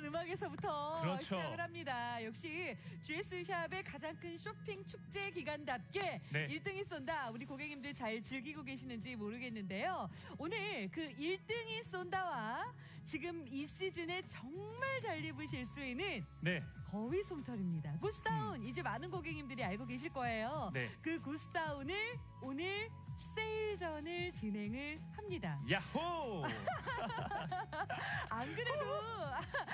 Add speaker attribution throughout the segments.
Speaker 1: 든든한 음악에서부터
Speaker 2: 그렇죠.
Speaker 1: 시작을 합니다. 역시 GS샵의 가장 큰 쇼핑 축제 기간답게
Speaker 2: 네.
Speaker 1: 1등이 쏜다. 우리 고객님들 잘 즐기고 계시는지 모르겠는데요. 오늘 그 1등이 쏜다와 지금 이 시즌에 정말 잘 입으실 수 있는
Speaker 2: 네.
Speaker 1: 거위 솜털입니다. 구스다운 이제 많은 고객님들이 알고 계실 거예요.
Speaker 2: 네.
Speaker 1: 그 구스다운을 오늘 세일전을 진행을 합니다.
Speaker 2: 야호!
Speaker 1: 안 그래도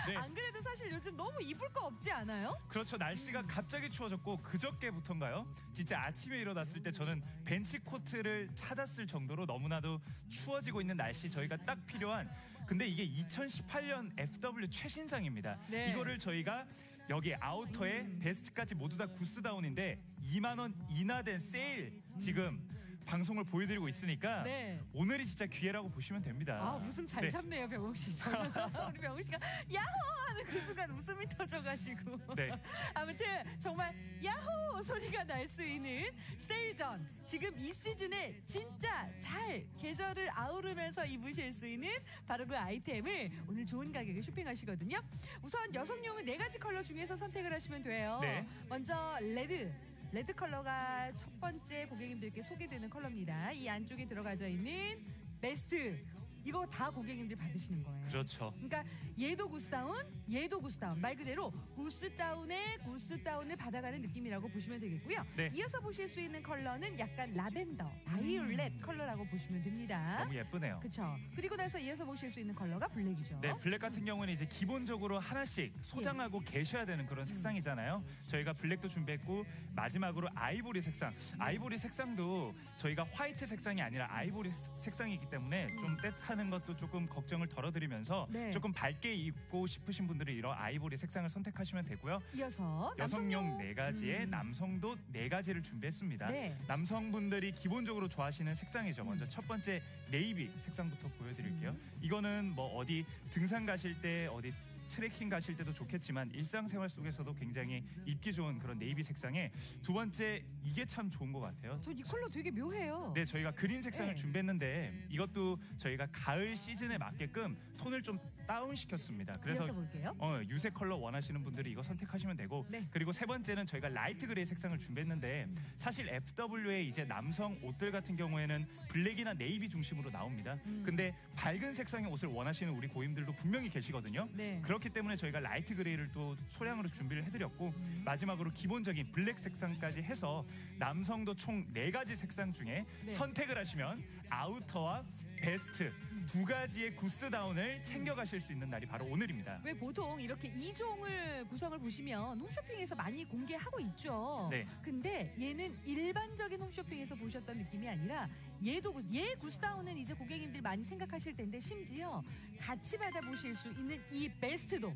Speaker 2: 네.
Speaker 1: 안 그래도 사실 요즘 너무 입을 거 없지 않아요?
Speaker 2: 그렇죠. 날씨가 갑자기 추워졌고 그저께부터인가요? 진짜 아침에 일어났을 때 저는 벤치 코트를 찾았을 정도로 너무나도 추워지고 있는 날씨 저희가 딱 필요한 근데 이게 2018년 FW 최신상입니다.
Speaker 1: 네.
Speaker 2: 이거를 저희가 여기 아우터에 베스트까지 모두 다 구스다운인데 2만 원 인하된 세일 지금 방송을 보여드리고 있으니까
Speaker 1: 네.
Speaker 2: 오늘이 진짜 기회라고 보시면 됩니다.
Speaker 1: 아 웃음 잘
Speaker 2: 네.
Speaker 1: 참네요 병욱 씨. 저는 우리 병욱 씨가 야호 하는 그 순간 웃음이 터져가지고.
Speaker 2: 네.
Speaker 1: 아무튼 정말 야호 소리가 날 수 있는 세일전 지금 이 시즌에 진짜 잘 계절을 아우르면서 입으실 수 있는 바로 그 아이템을 오늘 좋은 가격에 쇼핑하시거든요. 우선 여성용은 네 가지 컬러 중에서 선택을 하시면 돼요.
Speaker 2: 네.
Speaker 1: 먼저 레드. 레드 컬러가 첫 번째 고객님들께 소개되는 컬러입니다. 이 안쪽에 들어가져 있는 베스트. 이거 다 고객님들 받으시는 거예요.
Speaker 2: 그렇죠.
Speaker 1: 그러니까 얘도 구스다운, 얘도 구스다운. 말 그대로 구스다운에 구스다운을 받아가는 느낌이라고 보시면 되겠고요.
Speaker 2: 네.
Speaker 1: 이어서 보실 수 있는 컬러는 약간 라벤더, 바이올렛 컬러라고 보시면 됩니다.
Speaker 2: 너무 예쁘네요.
Speaker 1: 그쵸. 그리고 나서 이어서 보실 수 있는 컬러가 블랙이죠.
Speaker 2: 네, 블랙 같은 경우는 이제 기본적으로 하나씩 소장하고 계셔야 되는 그런 색상이잖아요. 저희가 블랙도 준비했고 마지막으로 아이보리 색상. 아이보리 색상도 저희가 화이트 색상이 아니라 아이보리 스- 색상이기 때문에 좀 떼 타는 것도 조금 걱정을 덜어드리면서
Speaker 1: 네.
Speaker 2: 조금 밝게 입고 싶으신 분들은 이런 아이보리 색상을 선택하시면 되고요.
Speaker 1: 이어서
Speaker 2: 여성용 네 가지에
Speaker 1: 음.
Speaker 2: 남성도 네 가지를 준비했습니다.
Speaker 1: 네.
Speaker 2: 남성분들이 기본적으로 좋아하시는 색상이죠. 먼저
Speaker 1: 음.
Speaker 2: 첫 번째 네이비 색상부터 보여드릴게요. 이거는 뭐 어디 등산 가실 때 어디 트레킹 가실 때도 좋겠지만 일상생활 속에서도 굉장히 입기 좋은 그런 네이비 색상에 두 번째 이게 참 좋은 것 같아요.
Speaker 1: 저 이 컬러 되게 묘해요.
Speaker 2: 네, 저희가 그린 색상을
Speaker 1: 네.
Speaker 2: 준비했는데 이것도 저희가 가을 시즌에 맞게끔 톤을 좀 다운 시켰습니다. 그래서
Speaker 1: 볼게요.
Speaker 2: 어, 유색 컬러 원하시는 분들이 이거 선택하시면 되고
Speaker 1: 네.
Speaker 2: 그리고 세 번째는 저희가 라이트 그레이 색상을 준비했는데 사실 FW의 이제 남성 옷들 같은 경우에는 블랙이나 네이비 중심으로 나옵니다.
Speaker 1: 음.
Speaker 2: 근데 밝은 색상의 옷을 원하시는 우리 고객님들도 분명히 계시거든요.
Speaker 1: 네.
Speaker 2: 그 렇기 때문에 저희가 라이트 그레이를 또 소량으로 준비를 해드렸고 마지막으로 기본적인 블랙 색상까지 해서 남성도 총 네 가지 색상 중에
Speaker 1: 네.
Speaker 2: 선택을 하시면 아우터와 베스트 두 가지의 구스다운을 챙겨가실 수 있는 날이 바로 오늘입니다.
Speaker 1: 왜 보통 이렇게 이종을 구성을 보시면 홈쇼핑에서 많이 공개하고 있죠.
Speaker 2: 네.
Speaker 1: 근데 얘는 일반적인 홈쇼핑에서 보셨던 느낌이 아니라 얘도 구- 얘 구스다운은 이제 고객님들 많이 생각하실 텐데 심지어 같이 받아보실 수 있는 이 베스트도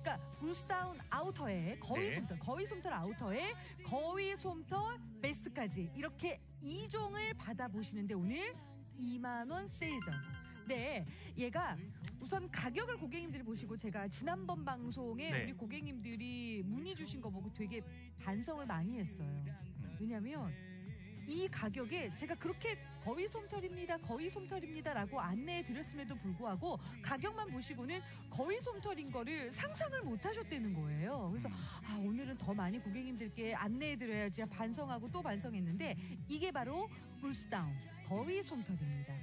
Speaker 1: 그러니까 구스다운 아우터에 거위
Speaker 2: 네.
Speaker 1: 솜털, 거위 솜털 아우터에 거위 솜털 베스트까지 이렇게 이종을 받아보시는데 오늘 2만 원 세일전. 네, 얘가 우선 가격을 고객님들이 보시고 제가 지난번 방송에
Speaker 2: 네.
Speaker 1: 우리 고객님들이 문의 주신 거 보고 되게 반성을 많이 했어요. 왜냐면 이 가격에 제가 그렇게 거의 솜털입니다, 거의 솜털입니다라고 안내해 드렸음에도 불구하고 가격만 보시고는 거의 솜털인 거를 상상을 못 하셨다는 거예요. 그래서 아, 오늘은 더 많이 고객님들께 안내해 드려야지 반성하고 또 반성했는데 이게 바로 굴스다운 거의 솜털입니다.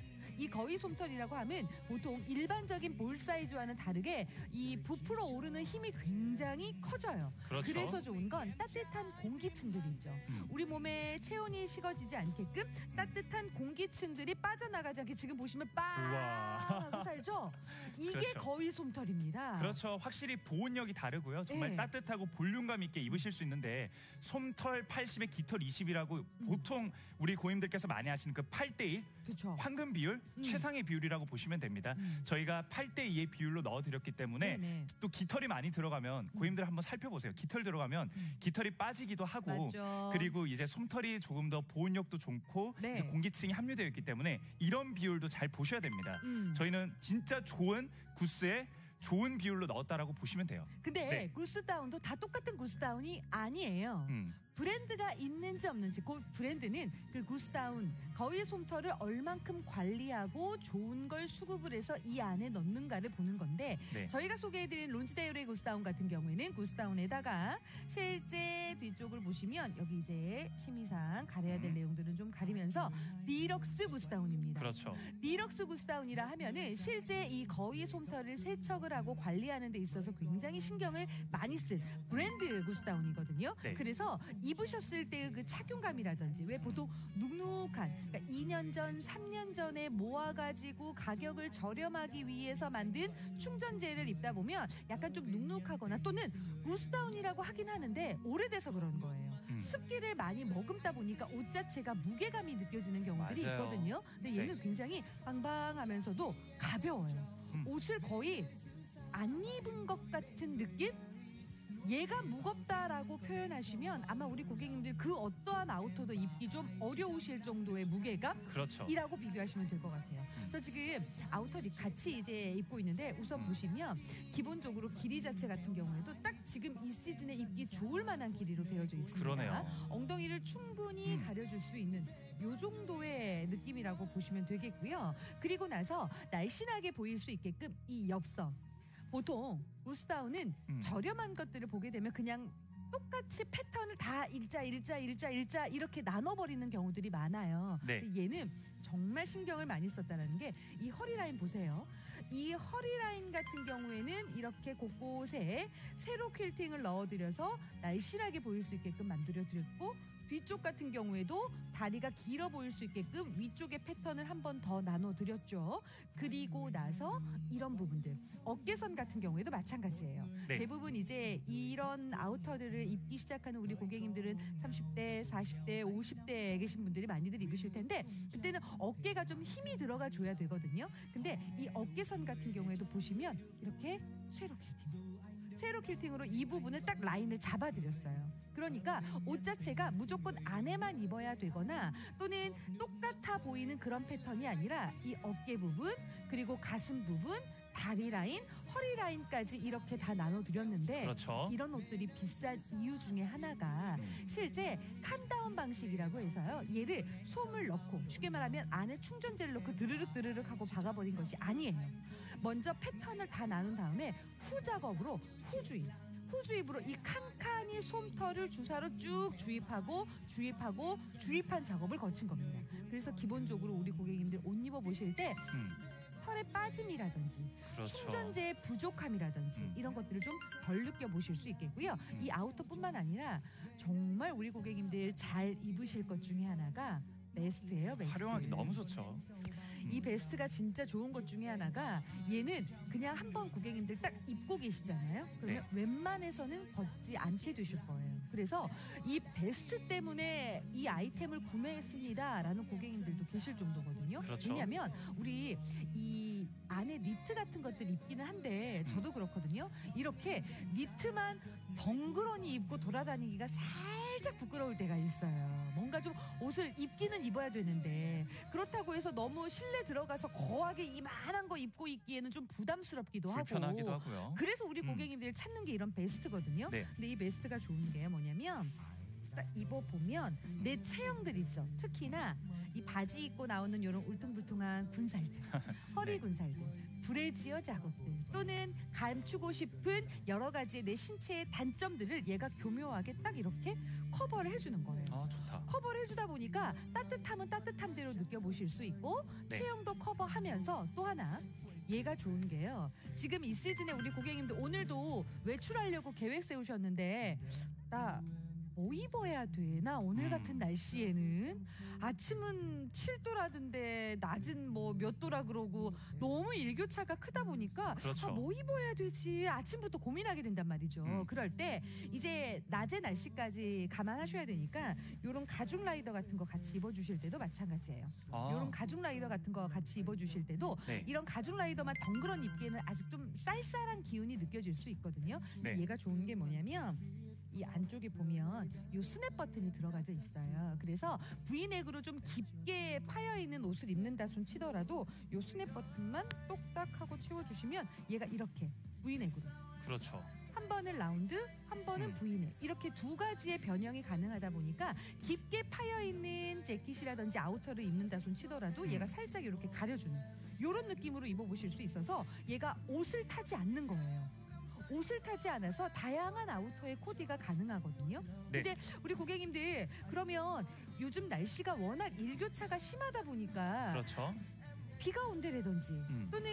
Speaker 1: 이 거위 솜털이라고 하면 보통 일반적인 볼 사이즈와는 다르게 이 부풀어 오르는 힘이 굉장히 커져요.
Speaker 2: 그렇죠.
Speaker 1: 래서 좋은 건 따뜻한 공기층들이죠.
Speaker 2: 음.
Speaker 1: 우리 몸에 체온이 식어지지 않게끔 따뜻한 공기층들이 빠져나가지 않게 지금 보시면 빵
Speaker 2: 우와.
Speaker 1: 하고 살죠. 이게
Speaker 2: 그렇죠.
Speaker 1: 거위 솜털입니다.
Speaker 2: 그렇죠. 확실히 보온력이 다르고요. 정말
Speaker 1: 네.
Speaker 2: 따뜻하고 볼륨감 있게 입으실 수 있는데 솜털 80에 깃털 20이라고 보통 우리 고객님들께서 많이 하시는 그 8대1
Speaker 1: 그렇죠.
Speaker 2: 황금 비율 최상의 비율이라고 보시면 됩니다. 저희가 8대 2의 비율로 넣어드렸기 때문에
Speaker 1: 음. 네네.
Speaker 2: 또 깃털이 많이 들어가면 고객님들 한번 살펴보세요. 깃털 들어가면 깃털이 빠지기도 하고
Speaker 1: 음. 맞죠.
Speaker 2: 그리고 이제 솜털이 조금 더 보온력도 좋고
Speaker 1: 네.
Speaker 2: 공기층이 함유되어 있기 때문에 이런 비율도 잘 보셔야 됩니다.
Speaker 1: 음.
Speaker 2: 저희는 진짜 좋은 구스에 좋은 비율로 넣었다라고 보시면 돼요.
Speaker 1: 근데
Speaker 2: 네.
Speaker 1: 구스다운도 다 똑같은 구스다운이 아니에요.
Speaker 2: 음.
Speaker 1: 브랜드가 있는지 없는지 그 브랜드는 그 구스다운 거위 솜털을 얼만큼 관리하고 좋은 걸 수급을 해서 이 안에 넣는가를 보는 건데
Speaker 2: 네.
Speaker 1: 저희가 소개해드린 론지데이의 구스다운 같은 경우에는 구스다운에다가 실제 뒤쪽을 보시면 여기 이제 심의상 가려야 될
Speaker 2: 음.
Speaker 1: 내용들은 좀 가리면서 디럭스 구스다운입니다.
Speaker 2: 그렇죠.
Speaker 1: 디럭스 구스다운이라 하면은 실제 이 거위 솜털을 세척을 하고 관리하는 데 있어서 굉장히 신경을 많이 쓴 브랜드 구스다운이거든요.
Speaker 2: 네.
Speaker 1: 그래서 입으셨을 때그 착용감이라든지 왜 보통 눅눅한 그러니까 2년 전, 3년 전에 모아가지고 가격을 저렴하기 위해서 만든 충전재를 입다 보면 약간 좀 눅눅하거나 또는 구스다운이라고 하긴 하는데 오래돼서 그런 거예요.
Speaker 2: 음.
Speaker 1: 습기를 많이 머금다 보니까 옷 자체가 무게감이 느껴지는 경우들이
Speaker 2: 맞아요.
Speaker 1: 있거든요. 근데 얘는 굉장히 빵빵하면서도 가벼워요.
Speaker 2: 음.
Speaker 1: 옷을 거의 안 입은 것 같은 느낌? 얘가 무겁다라고 표현하시면 아마 우리 고객님들 그 어떠한 아우터도 입기 좀 어려우실 정도의 무게감?
Speaker 2: 그렇죠.
Speaker 1: 이라고 비교하시면 될 것 같아요. 저 지금 아우터를 같이 이제 입고 있는데 우선
Speaker 2: 음.
Speaker 1: 보시면 기본적으로 길이 자체 같은 경우에도 딱 지금 이 시즌에 입기 좋을 만한 길이로 되어져 있습니다.
Speaker 2: 그러네요.
Speaker 1: 엉덩이를 충분히
Speaker 2: 음.
Speaker 1: 가려줄 수 있는 요 정도의 느낌이라고 보시면 되겠고요. 그리고 나서 날씬하게 보일 수 있게끔 이 엽서. 보통 우스다운은
Speaker 2: 음.
Speaker 1: 저렴한 것들을 보게 되면 그냥 똑같이 패턴을 다 일자 일자 일자 일자 이렇게 나눠버리는 경우들이 많아요.
Speaker 2: 네.
Speaker 1: 근데 얘는 정말 신경을 많이 썼다라는 게 이 허리 라인 보세요. 이 허리 라인 같은 경우에는 이렇게 곳곳에 세로 퀼팅을 넣어드려서 날씬하게 보일 수 있게끔 만들어드렸고 뒤쪽 같은 경우에도 다리가 길어 보일 수 있게끔 위쪽에 패턴을 한 번 더 나눠드렸죠. 그리고 나서 이런 부분들 어깨선 같은 경우에도 마찬가지예요.
Speaker 2: 네.
Speaker 1: 대부분 이제 이런 아우터들을 입기 시작하는 우리 고객님들은 30대, 40대, 50대에 계신 분들이 많이들 입으실 텐데 그때는 어깨가 좀 힘이 들어가 줘야 되거든요. 근데 이 어깨선 같은 경우에도 보시면 이렇게 쇠로 킬팅. 세로 킬팅으로 이 부분을 딱 라인을 잡아드렸어요. 그러니까 옷 자체가 무조건 안에만 입어야 되거나 또는 똑같아 보이는 그런 패턴이 아니라 이 어깨 부분 그리고 가슴 부분 다리 라인, 허리 라인까지 이렇게 다 나눠드렸는데
Speaker 2: 그렇죠.
Speaker 1: 이런 옷들이 비싼 이유 중에 하나가
Speaker 2: 음.
Speaker 1: 실제 칸다운 방식이라고 해서요. 얘를 솜을 넣고 쉽게 말하면 안에 충전재를 넣고 드르륵 드르륵 하고 박아버린 것이 아니에요. 먼저 패턴을 다 나눈 다음에 후 작업으로 후 주입. 후 주입으로 이 칸칸이 솜털을 주사로 쭉 주입하고 주입하고 주입한 작업을 거친 겁니다. 그래서 기본적으로 우리 고객님들 옷 입어 보실 때
Speaker 2: 음.
Speaker 1: 털의 빠짐이라든지
Speaker 2: 그렇죠.
Speaker 1: 충전재의 부족함이라든지
Speaker 2: 음.
Speaker 1: 이런 것들을 좀 덜 느껴보실 수 있겠고요. 이 아우터뿐만 아니라 정말 우리 고객님들 잘 입으실 것 중에 하나가 베스트예요. 베스트.
Speaker 2: 활용하기 너무 좋죠.
Speaker 1: 이 베스트가 진짜 좋은 것 중에 하나가 얘는 그냥 한 번 고객님들 딱 입고 계시잖아요. 그러면
Speaker 2: 네.
Speaker 1: 웬만해서는 벗지 않게 되실 거예요. 그래서 이 베스트 때문에 이 아이템을 구매했습니다라는 고객님들도 계실 정도거든요.
Speaker 2: 그렇죠.
Speaker 1: 왜냐하면 우리 이 안에 니트 같은 것들 입기는 한데 저도 그렇거든요. 이렇게 니트만 덩그러니 입고 돌아다니기가 살 짝 부끄러울 때가 있어요. 뭔가 좀 옷을 입기는 입어야 되는데 그렇다고 해서 너무 실내 들어가서 거하게 이만한 거 입고 있기에는 좀 부담스럽기도
Speaker 2: 불편하기도
Speaker 1: 하고
Speaker 2: 하고요.
Speaker 1: 그래서 우리
Speaker 2: 음.
Speaker 1: 고객님들 찾는 게 이런 베스트거든요.
Speaker 2: 네.
Speaker 1: 근데 이 베스트가 좋은 게 뭐냐면 딱 입어보면 내 체형들 있죠. 특히나 이 바지 입고 나오는 이런 울퉁불퉁한 군살들, 허리
Speaker 2: 네.
Speaker 1: 군살들, 브래지어 자국들 또는 감추고 싶은 여러 가지의 내 신체의 단점들을 얘가 교묘하게 딱 이렇게 커버를 해주는 거예요.
Speaker 2: 아 좋다.
Speaker 1: 커버를 해주다 보니까 따뜻함은 따뜻함대로 느껴보실 수 있고
Speaker 2: 네.
Speaker 1: 체형도 커버하면서 또 하나 얘가 좋은 게요. 지금 이 시즌에 우리 고객님들 오늘도 외출하려고 계획 세우셨는데 나 뭐 입어야 되나 오늘
Speaker 2: 음.
Speaker 1: 같은 날씨에는 아침은 7도라던데 낮은 뭐 몇 도라 그러고 너무 일교차가 크다 보니까
Speaker 2: 그렇죠.
Speaker 1: 아, 뭐 입어야 되지 아침부터 고민하게 된단 말이죠.
Speaker 2: 음.
Speaker 1: 그럴 때 이제 낮의 날씨까지 감안하셔야 되니까 요런 가죽 라이더 같은 거 같이 입어 주실 때도 마찬가지예요.
Speaker 2: 아,
Speaker 1: 요런 가죽 라이더 같은 거 같이 입어 주실 때도
Speaker 2: 네.
Speaker 1: 이런 가죽 라이더만 덩그런 입기에는 아직 좀 쌀쌀한 기운이 느껴질 수 있거든요.
Speaker 2: 네.
Speaker 1: 얘가 좋은 게 뭐냐면 쪽에 보면 요 스냅 버튼이 들어가져 있어요. 그래서 V넥으로 좀 깊게 파여 있는 옷을 입는다 손 치더라도 요 스냅 버튼만 똑딱 하고 채워주시면 얘가 이렇게 V넥으로
Speaker 2: 그렇죠.
Speaker 1: 한 번은 라운드, 한 번은
Speaker 2: 음.
Speaker 1: V넥 이렇게 두 가지의 변형이 가능하다 보니까 깊게 파여 있는 재킷이라든지 아우터를 입는다 손 치더라도
Speaker 2: 음.
Speaker 1: 얘가 살짝 이렇게 가려주는 이런 느낌으로 입어보실 수 있어서 얘가 옷을 타지 않는 거예요. 옷을 타지 않아서 다양한 아우터의 코디가 가능하거든요.
Speaker 2: 네.
Speaker 1: 근데 우리 고객님들 그러면 요즘 날씨가 워낙 일교차가 심하다 보니까
Speaker 2: 그렇죠.
Speaker 1: 비가 온대라든지
Speaker 2: 음.
Speaker 1: 또는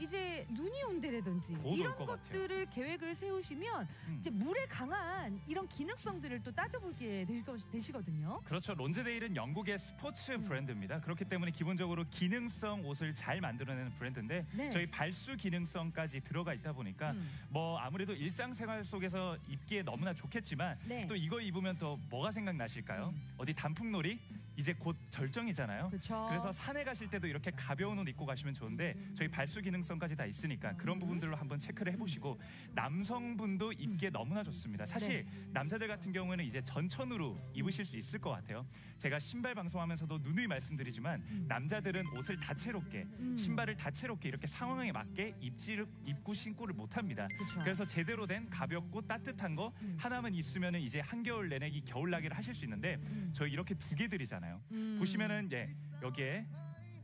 Speaker 1: 이제 눈이 온대라든지 이런
Speaker 2: 것
Speaker 1: 것들을 계획을 세우시면
Speaker 2: 음.
Speaker 1: 이제 물에 강한 이런 기능성들을 또 따져보게 되시- 되시거든요.
Speaker 2: 그렇죠. 론즈데일은 영국의 스포츠
Speaker 1: 음.
Speaker 2: 브랜드입니다. 그렇기 때문에 기본적으로 기능성 옷을 잘 만들어내는 브랜드인데
Speaker 1: 네.
Speaker 2: 저희 발수 기능성까지 들어가 있다 보니까
Speaker 1: 음.
Speaker 2: 뭐 아무래도 일상생활 속에서 입기에 너무나 좋겠지만
Speaker 1: 네. 음.
Speaker 2: 또 이거 입으면 또 뭐가 생각나실까요? 어디 단풍놀이 이제 곧 절정이잖아요.
Speaker 1: 그렇죠.
Speaker 2: 그래서 산에 가실 때도 이렇게 가벼운 옷 입고 가시면 좋은데 저희 발수 기능성까지 다 있으니까 그런
Speaker 1: 음.
Speaker 2: 부분들로 한번 체크를 해보시고 남성분도 입기에 너무나 좋습니다. 사실
Speaker 1: 네.
Speaker 2: 남자들 같은 경우에는 이제 전천으로 입으실 수 있을 것 같아요. 제가 신발 방송하면서도 누누이 말씀드리지만 남자들은 옷을 다채롭게
Speaker 1: 음.
Speaker 2: 신발을 다채롭게 이렇게 상황에 맞게 입지를 입고 신고를 못합니다.
Speaker 1: 그쵸.
Speaker 2: 그래서 제대로 된 가볍고 따뜻한 거
Speaker 1: 음.
Speaker 2: 하나만 있으면은 이제 한겨울 내내 이 겨울 나기를 하실 수 있는데 저희 이렇게 두 개 드리잖아요.
Speaker 1: 음.
Speaker 2: 보시면은 예 여기에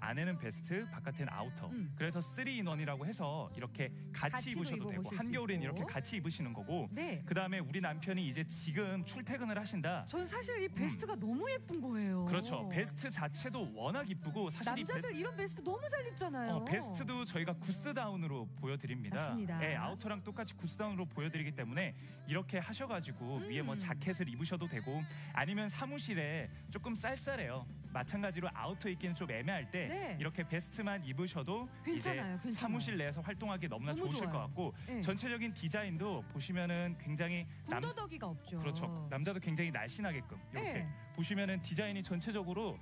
Speaker 2: 안에는 베스트, 바깥에는 아우터.
Speaker 1: 음.
Speaker 2: 그래서 3인원이라고 해서 이렇게 같이
Speaker 1: 같이도
Speaker 2: 입으셔도 되고
Speaker 1: 있고.
Speaker 2: 이렇게 같이 입으시는 거고.
Speaker 1: 네.
Speaker 2: 그다음에 우리 남편이 이제 지금 출퇴근을 하신다.
Speaker 1: 전 사실 이 베스트가 너무 예쁜 거예요.
Speaker 2: 음. 그렇죠. 베스트 자체도 워낙 이쁘고 사실 이
Speaker 1: 남자들
Speaker 2: 베스트
Speaker 1: 이런 베스트 너무 잘 입잖아요.
Speaker 2: 어, 베스트도 저희가 구스다운으로 보여드립니다.
Speaker 1: 맞습니다.
Speaker 2: 예, 아우터랑 똑같이 구스다운으로 보여드리기 때문에 이렇게 하셔가지고 위에 뭐
Speaker 1: 음.
Speaker 2: 자켓을 입으셔도 되고 아니면 사무실에 조금 쌀쌀해요. 마찬가지로 아우터 입기는 좀 애매할 때
Speaker 1: 네.
Speaker 2: 이렇게 베스트만 입으셔도
Speaker 1: 괜찮아요,
Speaker 2: 이제
Speaker 1: 괜찮아요.
Speaker 2: 사무실 내에서 활동하기 너무나
Speaker 1: 너무
Speaker 2: 좋으실
Speaker 1: 좋아요.
Speaker 2: 것 같고
Speaker 1: 네.
Speaker 2: 전체적인 디자인도 보시면은 굉장히 남,
Speaker 1: 군더더기가 없죠.
Speaker 2: 그렇죠. 남자도 굉장히 날씬하게끔 이렇게
Speaker 1: 네.
Speaker 2: 보시면은 디자인이 전체적으로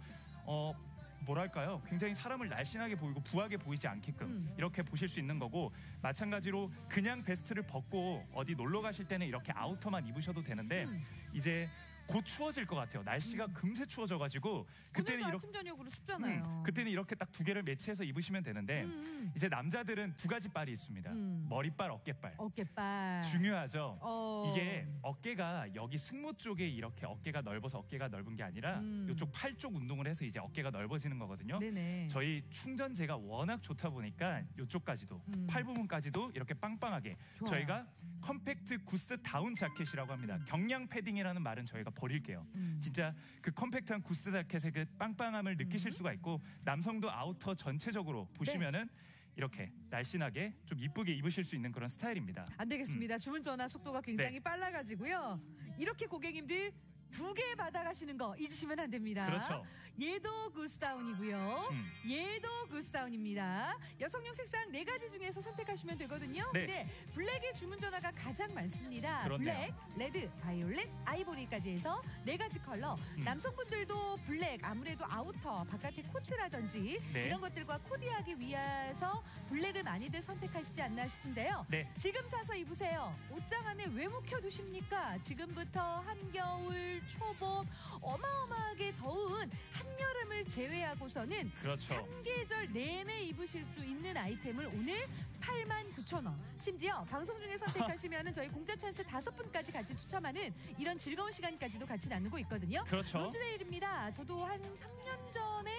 Speaker 2: 어 뭐랄까요? 굉장히 사람을 날씬하게 보이고 부하게 보이지 않게끔
Speaker 1: 음.
Speaker 2: 이렇게 보실 수 있는 거고 마찬가지로 그냥 베스트를 벗고 어디 놀러 가실 때는 이렇게 아우터만 입으셔도 되는데
Speaker 1: 음.
Speaker 2: 이제 곧 추워질 것 같아요. 날씨가 금세 추워져가지고 그때는 이렇게
Speaker 1: 아침 저녁으로 춥잖아요.
Speaker 2: 음, 그때는 이렇게 딱 두 개를 매치해서 입으시면 되는데
Speaker 1: 음,
Speaker 2: 이제 남자들은 두 가지 빨이 있습니다.
Speaker 1: 음.
Speaker 2: 머리빨, 어깨빨.
Speaker 1: 어깨빨.
Speaker 2: 중요하죠.
Speaker 1: 어.
Speaker 2: 이게 어깨가 여기 승모 쪽에 이렇게 어깨가 넓어서 어깨가 넓은 게 아니라
Speaker 1: 음.
Speaker 2: 이쪽 팔 쪽 운동을 해서 이제 어깨가 넓어지는 거거든요.
Speaker 1: 네네.
Speaker 2: 저희 충전재가 워낙 좋다 보니까 이쪽까지도
Speaker 1: 음.
Speaker 2: 팔 부분까지도 이렇게 빵빵하게
Speaker 1: 좋아요.
Speaker 2: 저희가 컴팩트 구스 다운 자켓이라고 합니다. 경량 패딩이라는 말은 저희가 버릴게요.
Speaker 1: 음.
Speaker 2: 진짜 그 컴팩트한 구스 자켓의 그 빵빵함을 느끼실
Speaker 1: 음.
Speaker 2: 수가 있고 남성도 아우터 전체적으로 보시면은 이렇게 날씬하게 좀 이쁘게 입으실 수 있는 그런 스타일입니다.
Speaker 1: 안 되겠습니다. 주문 전화 속도가 굉장히
Speaker 2: 네.
Speaker 1: 빨라가지고요. 이렇게 고객님들 두 개 받아가시는 거 잊으시면 안 됩니다.
Speaker 2: 그렇죠.
Speaker 1: 얘도 구스다운이고요.
Speaker 2: 음.
Speaker 1: 얘도 구스다운입니다. 여성용 색상 네 가지 중에서 선택하시면 되거든요.
Speaker 2: 네.
Speaker 1: 근데 블랙의 주문 전화가 가장 많습니다.
Speaker 2: 그렇네요.
Speaker 1: 블랙, 레드, 바이올렛, 아이보리까지 해서 네 가지 컬러.
Speaker 2: 음.
Speaker 1: 남성분들도 블랙 아무래도 아우터 바깥에 코트라든지
Speaker 2: 네.
Speaker 1: 이런 것들과 코디하기 위해서 블랙을 많이들 선택하시지 않나 싶은데요.
Speaker 2: 네.
Speaker 1: 지금 사서 입으세요. 옷장 안에 왜 묵혀두십니까? 지금부터 한겨울, 초봄, 어마어마하게 더운 한여름을 제외하고서는
Speaker 2: 그렇죠.
Speaker 1: 한계절 내내 입으실 수 있는 아이템을 오늘 89,000원. 심지어 방송 중에 선택하시면 저희 공짜 찬스 다섯 분까지 같이 추첨하는 이런 즐거운 시간까지도 같이 나누고 있거든요.
Speaker 2: 그렇죠.
Speaker 1: 론즈데일입니다. 저도 한 3년 전에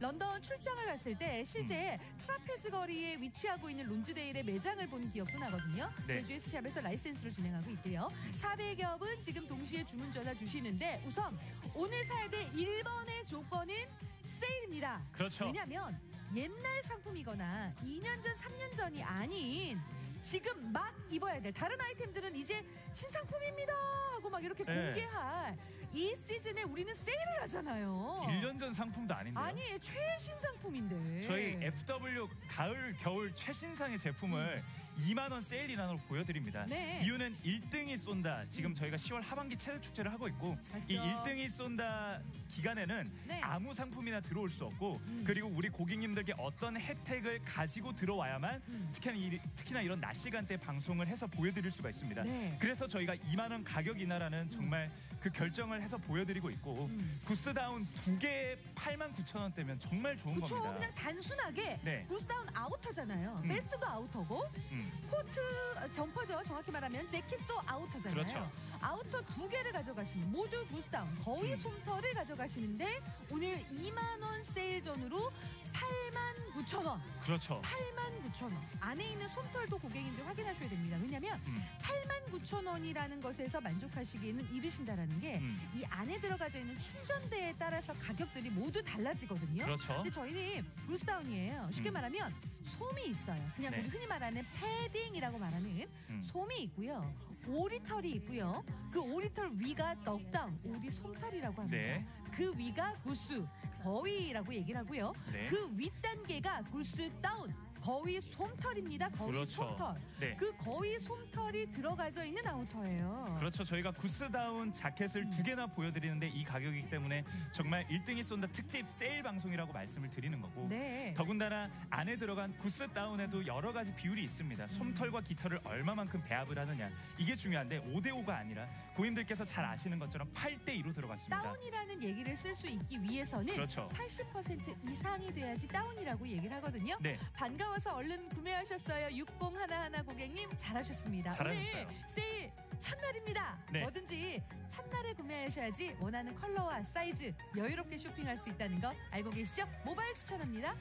Speaker 1: 런던 출장을 갔을 때 실제
Speaker 2: 음.
Speaker 1: 트라페즈 거리에 위치하고 있는 론즈데일의 매장을 본 기억도 나거든요.
Speaker 2: 네.
Speaker 1: 네. GS샵에서 라이센스로 진행하고 있고요. 400여 분 지금 동시에 주문 전화 주시는데 우선 오늘 사야 될 1번의 조건은 세일입니다.
Speaker 2: 그렇죠.
Speaker 1: 왜냐면 옛날 상품이거나 2년 전, 3년 전이 아닌 지금 막 입어야 돼. 다른 아이템들은 이제 신상품입니다 하고 막 이렇게
Speaker 2: 네.
Speaker 1: 공개할 이 시즌에 우리는 세일을 하잖아요.
Speaker 2: 1년 전 상품도 아닌데요.
Speaker 1: 아니 최신 상품인데.
Speaker 2: 저희 FW 가을 겨울 최신상의 제품을 2만 원 세일 인하로 보여드립니다.
Speaker 1: 네.
Speaker 2: 이유는 1등이 쏜다. 지금 저희가 10월 하반기 체대 축제를 하고 있고
Speaker 1: 맞죠.
Speaker 2: 이 1등이 쏜다 기간에는
Speaker 1: 네.
Speaker 2: 아무 상품이나 들어올 수 없고
Speaker 1: 음.
Speaker 2: 그리고 우리 고객님들께 어떤 혜택을 가지고 들어와야만
Speaker 1: 음.
Speaker 2: 특히나, 이, 특히나 이런 낮 시간대 방송을 해서 보여드릴 수가 있습니다.
Speaker 1: 네.
Speaker 2: 그래서 저희가 2만 원 가격 인하라는 정말 그 결정을 해서 보여드리고 있고
Speaker 1: 음.
Speaker 2: 구스다운 두 개에 8만 9천 원대면 정말 좋은
Speaker 1: 그쵸
Speaker 2: 겁니다.
Speaker 1: 그냥 단순하게
Speaker 2: 네.
Speaker 1: 구스다운 아우터잖아요.
Speaker 2: 음.
Speaker 1: 베스트도 아우터고
Speaker 2: 음. 음.
Speaker 1: 코트 아, 점퍼죠. 정확히 말하면 재킷도 아우터잖아요.
Speaker 2: 그렇죠.
Speaker 1: 아우터 두 개를 가져가시는 모두 부스다운 거의
Speaker 2: 음.
Speaker 1: 솜털을 가져가시는데 오늘 2만 원 세일 전으로 8만 9천 원.
Speaker 2: 그렇죠.
Speaker 1: 8만 9천 원. 안에 있는 솜털도 고객님들 확인하셔야 됩니다. 왜냐하면
Speaker 2: 음.
Speaker 1: 8만 9천 원이라는 것에서 만족하시기에는 이르신다라는 게이
Speaker 2: 음.
Speaker 1: 안에 들어가져 있는 충전대에 따라서 가격들이 모두 달라지거든요.
Speaker 2: 그렇죠.
Speaker 1: 근데 저희는 부스다운이에요. 쉽게
Speaker 2: 음.
Speaker 1: 말하면 솜이 있어요. 그냥
Speaker 2: 네.
Speaker 1: 우리 흔히 말하는 패딩이라고 말하는
Speaker 2: 음.
Speaker 1: 솜이 있고요. 오리털이 있고요. 그 오리털 위가 넉다운, 오리 솜털이라고 합니다.
Speaker 2: 네.
Speaker 1: 그 위가 구스, 거위라고 얘기를 하고요.
Speaker 2: 네.
Speaker 1: 그 윗단계가 구스 다운, 거위 솜털입니다. 거위
Speaker 2: 그렇죠.
Speaker 1: 솜털.
Speaker 2: 네.
Speaker 1: 그 거위 솜털이 들어가져 있는 아우터예요.
Speaker 2: 그렇죠. 저희가 구스다운 자켓을 두 개나 보여드리는데 이 가격이기 때문에 정말 1등이 쏜다 특집 세일 방송이라고 말씀을 드리는 거고
Speaker 1: 네.
Speaker 2: 더군다나 안에 들어간 구스다운에도 여러 가지 비율이 있습니다. 솜털과 깃털을 얼마만큼 배합을 하느냐 이게 중요한데 5대5가 아니라 고객님들께서 잘 아시는 것처럼 8대 2로 들어갔습니다.
Speaker 1: 다운이라는 얘기를 쓸 수 있기 위해서는
Speaker 2: 그렇죠.
Speaker 1: 80% 이상이 돼야지 다운이라고 얘기를 하거든요.
Speaker 2: 네.
Speaker 1: 반가워서 얼른 구매하셨어요. 60 하나하나 고객님 잘하셨습니다.
Speaker 2: 잘하셨어요.
Speaker 1: 오늘 세일 첫날입니다.
Speaker 2: 네.
Speaker 1: 뭐든지 첫날에 구매하셔야지 원하는 컬러와 사이즈 여유롭게 쇼핑할 수 있다는 거 알고 계시죠? 모바일 추천합니다.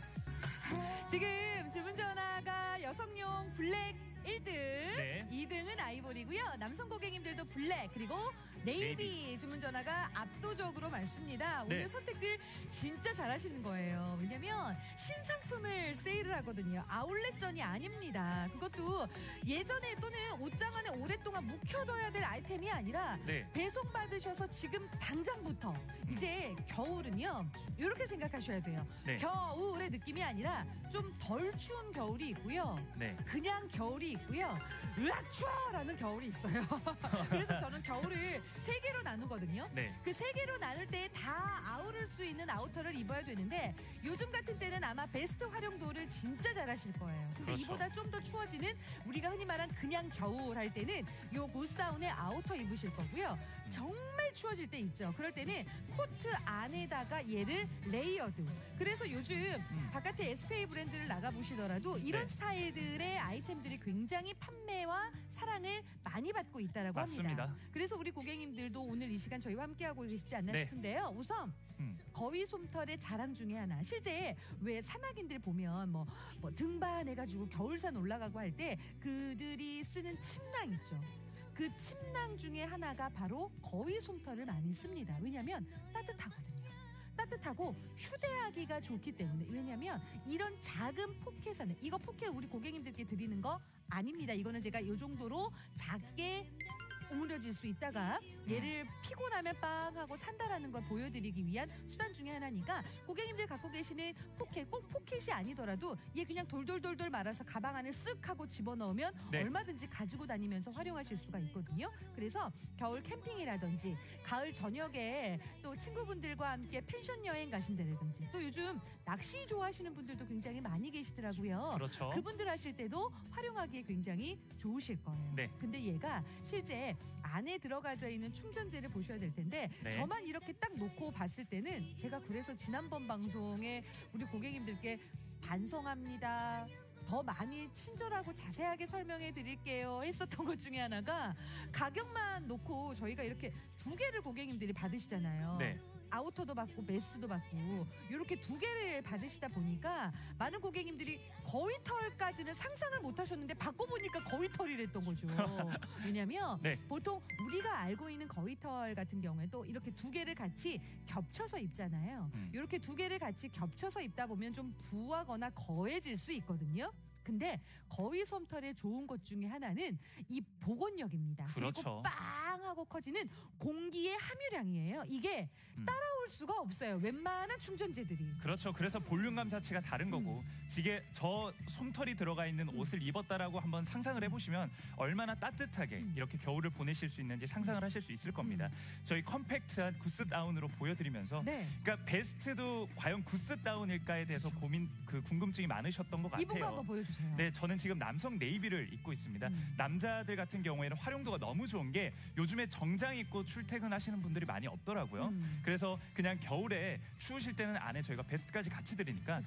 Speaker 1: 지금 주문 전화가 여성용 블랙 1등,
Speaker 2: 네.
Speaker 1: 2등은 아이보리고요. 남성 고객님들도 블랙 그리고 네이비, 주문 전화가 압도적으로 많습니다. 오늘
Speaker 2: 네.
Speaker 1: 선택들 진짜 잘하시는 거예요. 왜냐면 신상품을 세일을 하거든요. 아울렛전이 아닙니다. 그것도 예전에 또는 옷장 안에 오랫동안 묵혀둬야 될 아이템이 아니라
Speaker 2: 네.
Speaker 1: 배송 받으셔서 지금 당장부터 이제 겨울은요 이렇게 생각하셔야 돼요.
Speaker 2: 네.
Speaker 1: 겨울의 느낌이 아니라 좀 덜 추운 겨울이 있고요.
Speaker 2: 네.
Speaker 1: 그냥 겨울이 있고요. 으악 추워라는 겨울이 있어요. 그래서 저는 겨울을 세 개로 나누거든요.
Speaker 2: 네.
Speaker 1: 그 세 개로 나눌 때 다 아우를 수 있는 아우터를 입어야 되는데 요즘 같은 아마 베스트 활용도를 진짜 잘하실 거예요. 근데
Speaker 2: 그렇죠.
Speaker 1: 이보다 좀 더 추워지는 우리가 흔히 말한 그냥 겨울 할 때는 요 보스다운의 아우터 입으실 거고요. 정말 추워질 때 있죠. 그럴 때는 코트 안에다가 얘를 레이어드. 그래서 요즘 바깥에 SPA 브랜드를 나가 보시더라도 이런
Speaker 2: 네.
Speaker 1: 스타일들의 아이템들이 굉장히 판매와 사랑을 많이 받고 있다라고
Speaker 2: 맞습니다.
Speaker 1: 합니다. 그래서 우리 고객님들도 오늘 이 시간 저희와 함께하고 계시지 않나
Speaker 2: 네.
Speaker 1: 싶은데요. 우선
Speaker 2: 음.
Speaker 1: 거위 솜털의 자랑 중에 하나. 실제 왜 산악인들 보면 뭐, 뭐 등반 해가지고 겨울산 올라가고 할 때 그들이 쓰는 침낭 있죠. 그 침낭 중에 하나가 바로 거위 솜털을 많이 씁니다. 왜냐하면 따뜻하거든요. 따뜻하고 휴대하기가 좋기 때문에 왜냐하면 이런 작은 포켓 안에 이거 포켓 우리 고객님들께 드리는 거 아닙니다. 이거는 제가 이 정도로 작게 오므려질 수 있다가 얘를 피고 나면 빵 하고 산다라는 걸 보여드리기 위한 수단 중에 하나니까 고객님들 갖고 계시는 포켓 꼭 포켓이 아니더라도 얘 그냥 돌돌돌돌 말아서 가방 안에 쓱 하고 집어넣으면
Speaker 2: 네.
Speaker 1: 얼마든지 가지고 다니면서 활용하실 수가 있거든요. 그래서 겨울 캠핑이라든지 가을 저녁에 또 친구분들과 함께 펜션 여행 가신다든지 또 요즘 낚시 좋아하시는 분들도 굉장히 많이 계시더라고요.
Speaker 2: 그렇죠.
Speaker 1: 그분들 하실 때도 활용하기에 굉장히 좋으실 거예요.
Speaker 2: 네.
Speaker 1: 근데 얘가 실제 안에 들어가져 있는 충전재를 보셔야 될 텐데
Speaker 2: 네.
Speaker 1: 저만 이렇게 딱 놓고 봤을 때는 제가 그래서 지난번 방송에 우리 고객님들께 반성합니다. 더 많이 친절하고 자세하게 설명해 드릴게요 했었던 것 중에 하나가 가격만 놓고 저희가 이렇게 두 개를 고객님들이 받으시잖아요.
Speaker 2: 네.
Speaker 1: 아우터도 받고 베스트도 받고 이렇게 두 개를 받으시다 보니까 많은 고객님들이 거위털까지는 상상을 못 하셨는데 받고 보니까 거위털이랬던 거죠. 왜냐면
Speaker 2: 네.
Speaker 1: 보통 우리가 알고 있는 거위털 같은 경우에도 이렇게 두 개를 같이 겹쳐서 입잖아요.
Speaker 2: 음.
Speaker 1: 이렇게 두 개를 같이 겹쳐서 입다 보면 좀 부하거나 거해질 수 있거든요. 근데 거위 솜털의 좋은 것 중에 하나는 이 복원력입니다.
Speaker 2: 그렇죠.
Speaker 1: 그리고 빵 하고 커지는 공기의 함유량이에요. 이게
Speaker 2: 음.
Speaker 1: 따라올 수가 없어요. 웬만한 충전재들이.
Speaker 2: 그렇죠. 그래서 볼륨감 자체가 다른
Speaker 1: 음.
Speaker 2: 거고 지게 저 솜털이 들어가 있는 옷을 입었다라고 한번 상상을 해보시면 얼마나 따뜻하게
Speaker 1: 음.
Speaker 2: 이렇게 겨울을 보내실 수 있는지 상상을 하실 수 있을 겁니다. 저희 컴팩트한 구스 다운으로 보여드리면서
Speaker 1: 네.
Speaker 2: 그러니까 베스트도 과연 구스 다운일까에 대해서 고민 그 궁금증이 많으셨던 것 같아요.
Speaker 1: 한번 보여주세요. 주세요.
Speaker 2: 네, 저는 지금 남성 네이비를 입고 있습니다.
Speaker 1: 음.
Speaker 2: 남자들 같은 경우에는 활용도가 너무 좋은 게 요즘에 정장 입고 출퇴근하시는 분들이 많이 없더라고요.
Speaker 1: 음.
Speaker 2: 그래서 그냥 겨울에 추우실 때는 안에 저희가 베스트까지 같이 드리니까.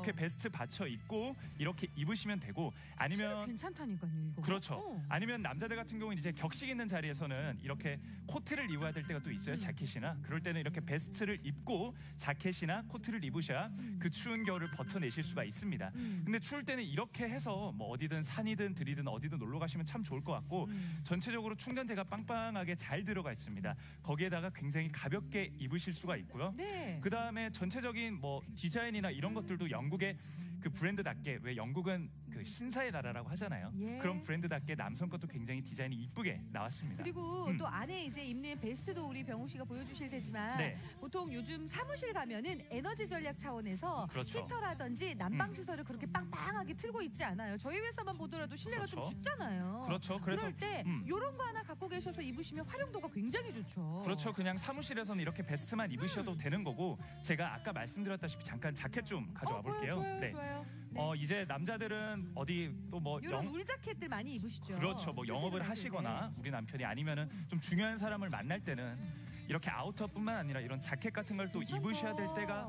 Speaker 2: 이렇게 베스트 받쳐 입고 이렇게 입으시면 되고 아니면
Speaker 1: 괜찮다니까요, 이거.
Speaker 2: 그렇죠.
Speaker 1: 어.
Speaker 2: 아니면 남자들 같은 경우는 이제 격식 있는 자리에서는 이렇게 코트를 입어야 될 때가 또 있어요.
Speaker 1: 음.
Speaker 2: 자켓이나 그럴 때는 이렇게 베스트를 입고 자켓이나 코트를 입으셔야 그 추운 겨울을 버텨내실 수가 있습니다.
Speaker 1: 음.
Speaker 2: 근데 추울 때는 이렇게 해서 뭐 어디든 산이든 들이든 어디든 놀러 가시면 참 좋을 것 같고
Speaker 1: 음.
Speaker 2: 전체적으로 충전재가 빵빵하게 잘 들어가 있습니다. 거기에다가 굉장히 가볍게 입으실 수가 있고요.
Speaker 1: 네.
Speaker 2: 그 다음에 전체적인 뭐 디자인이나 이런 것들도 영국의 그 브랜드답게 왜 영국은 그 신사의 나라라고 하잖아요.
Speaker 1: 예.
Speaker 2: 그런 브랜드답게 남성 것도 굉장히 디자인이 이쁘게 나왔습니다.
Speaker 1: 그리고
Speaker 2: 음.
Speaker 1: 또 안에 이제 입는 베스트도 우리 병호 씨가 보여주실 테지만
Speaker 2: 네.
Speaker 1: 보통 요즘 사무실 가면은 에너지 전략 차원에서
Speaker 2: 그렇죠.
Speaker 1: 히터라든지 난방 시설을 그렇게 빵빵하게 틀고 있지 않아요. 저희 회사만 보더라도 실내가 좀
Speaker 2: 그렇죠.
Speaker 1: 춥잖아요.
Speaker 2: 그렇죠. 그래서
Speaker 1: 럴때
Speaker 2: 음.
Speaker 1: 이런 거 하나 갖고 계셔서 입으시면 활용도가 굉장히 좋죠.
Speaker 2: 그렇죠. 그냥 사무실에서는 이렇게 베스트만 입으셔도 되는 거고 제가 아까 말씀드렸다시피 잠깐 자켓 좀 가져와
Speaker 1: 어,
Speaker 2: 볼게요.
Speaker 1: 좋아요,
Speaker 2: 네.
Speaker 1: 좋아요. 네.
Speaker 2: 어 이제 남자들은 어디 또 뭐
Speaker 1: 이런 울 자켓들 많이 입으시죠.
Speaker 2: 그렇죠. 뭐 영업을 하시거나
Speaker 1: 때.
Speaker 2: 우리 남편이 아니면은 좀 중요한 사람을 만날 때는 이렇게 아우터뿐만 아니라 이런 자켓 같은 걸 또. 입으셔야 될 때가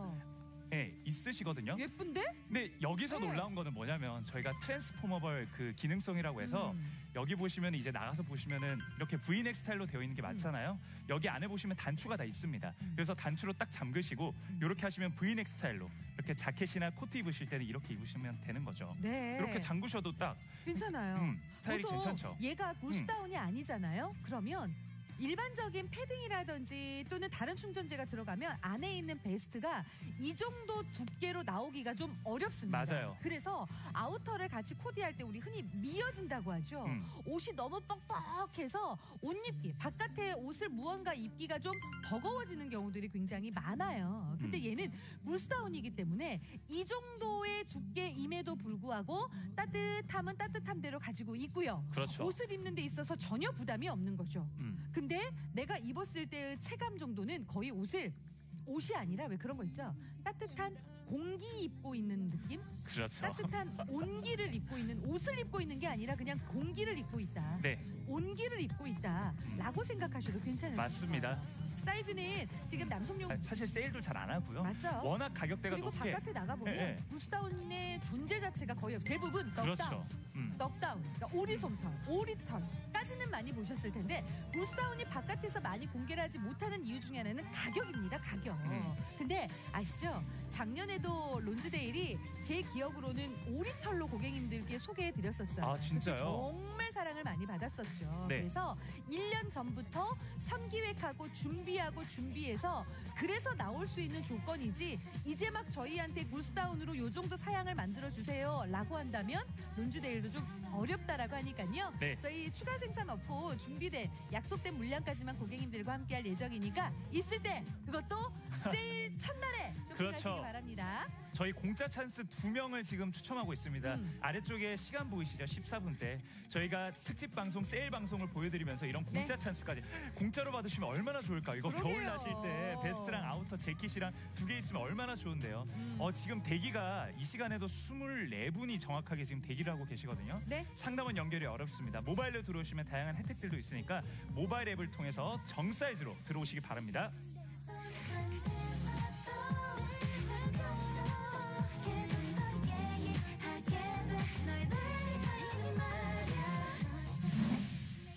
Speaker 2: 예, 있으시거든요.
Speaker 1: 예쁜데?
Speaker 2: 근데 여기서
Speaker 1: 네.
Speaker 2: 놀라운 거는 뭐냐면 저희가 트랜스포머블 그 기능성이라고 해서
Speaker 1: 음.
Speaker 2: 여기 보시면 이제 나가서 보시면은 이렇게 V넥 스타일로 되어 있는 게 많잖아요. 여기 안에 보시면 단추가 다 있습니다.
Speaker 1: 음.
Speaker 2: 그래서 단추로 딱 잠그시고 이렇게 하시면 V넥 스타일로 이렇게 자켓이나 코트 입으실 때는 이렇게 입으시면 되는 거죠.
Speaker 1: 네.
Speaker 2: 이렇게 잠그셔도 딱
Speaker 1: 괜찮아요.
Speaker 2: 음, 스타일이
Speaker 1: 보통
Speaker 2: 괜찮죠.
Speaker 1: 얘가 구스다운이 아니잖아요. 그러면 일반적인 패딩이라든지 또는 다른 충전재가 들어가면 안에 있는 베스트가 이 정도 두께로 나오기가 좀 어렵습니다.
Speaker 2: 맞아요.
Speaker 1: 그래서 아우터를 같이 코디할 때 우리 흔히 미어진다고 하죠.
Speaker 2: 음.
Speaker 1: 옷이 너무 뻑뻑해서 옷 입기, 바깥에 옷을 무언가 입기가 좀 버거워지는 경우들이 굉장히 많아요. 근데
Speaker 2: 음.
Speaker 1: 얘는 무스다운이기 때문에 이 정도의 두께임에도 불구하고 따뜻함은 따뜻함대로 가지고 있고요.
Speaker 2: 그렇죠.
Speaker 1: 옷을 입는 데 있어서 전혀 부담이 없는 거죠.
Speaker 2: 음.
Speaker 1: 근데 내가 입었을 때의 체감 정도는 거의 옷을 옷이 아니라 왜 그런 거 있죠? 따뜻한 공기 입고 있는 느낌?
Speaker 2: 그렇죠.
Speaker 1: 따뜻한 온기를 입고 있는 옷을 입고 있는 게 아니라 그냥 공기를 입고 있다.
Speaker 2: 네,
Speaker 1: 온기를 입고 있다라고 생각하셔도 괜찮을
Speaker 2: 맞습니다.
Speaker 1: 거예요. 사이즈는 지금 남성용
Speaker 2: 아, 사실 세일도 잘 안 하고요.
Speaker 1: 맞죠?
Speaker 2: 워낙 가격대가
Speaker 1: 그리고
Speaker 2: 높게
Speaker 1: 바깥에 나가 보면
Speaker 2: 예, 예.
Speaker 1: 구스다운의 존재 자체가 거의 없- 대부분 넉다운,
Speaker 2: 그렇죠. 음.
Speaker 1: 넉다운, 그러니까 오리솜털, 오리털까지는 많이 보셨을 텐데 구스다운이 바깥에서 많이 공개를 하지 못하는 이유 중에 하나는 가격입니다. 가격.
Speaker 2: 음.
Speaker 1: 근데 아시죠? 작년에도 론즈데일이 제 기억으로는 오리털로 고객님들께 소개해 드렸었어요.
Speaker 2: 아, 진짜요?
Speaker 1: 정말 사랑을 많이 받았었죠.
Speaker 2: 네.
Speaker 1: 그래서 1년 전부터 선기획하고 준비하고 준비해서 그래서 나올 수 있는 조건이지 이제 막 저희한테 구스다운으로 요 정도 사양을 만들어 주세요 라고 한다면 론즈데일 도 좀 어렵다라고 하니까요
Speaker 2: 네.
Speaker 1: 저희 추가 생산 없고 준비된 약속된 물량까지만 고객님들과 함께 할 예정이니까 있을 때 그것도 세일 첫날에 쇼핑하시기
Speaker 2: 그렇죠.
Speaker 1: 바랍니다
Speaker 2: 저희 공짜 찬스 두 명을 지금 추첨하고 있습니다.
Speaker 1: 음.
Speaker 2: 아래쪽에 시간 보이시죠? 14분 때 저희가 특집 방송, 세일 방송을 보여드리면서 이런 공짜 찬스까지 공짜로 받으시면 얼마나 좋을까? 이거
Speaker 1: 네. 그러게요.
Speaker 2: 겨울 나실 때 베스트랑 아우터 재킷이랑 두 개 있으면 얼마나 좋은데요.
Speaker 1: 음.
Speaker 2: 어, 지금 대기가 이 시간에도 24분이 정확하게 지금 대기를 하고 계시거든요.
Speaker 1: 네
Speaker 2: 상담은 연결이 어렵습니다. 모바일로 들어오시면 다양한 혜택들도 있으니까 모바일 앱을 통해서 정 사이즈로 들어오시기 바랍니다.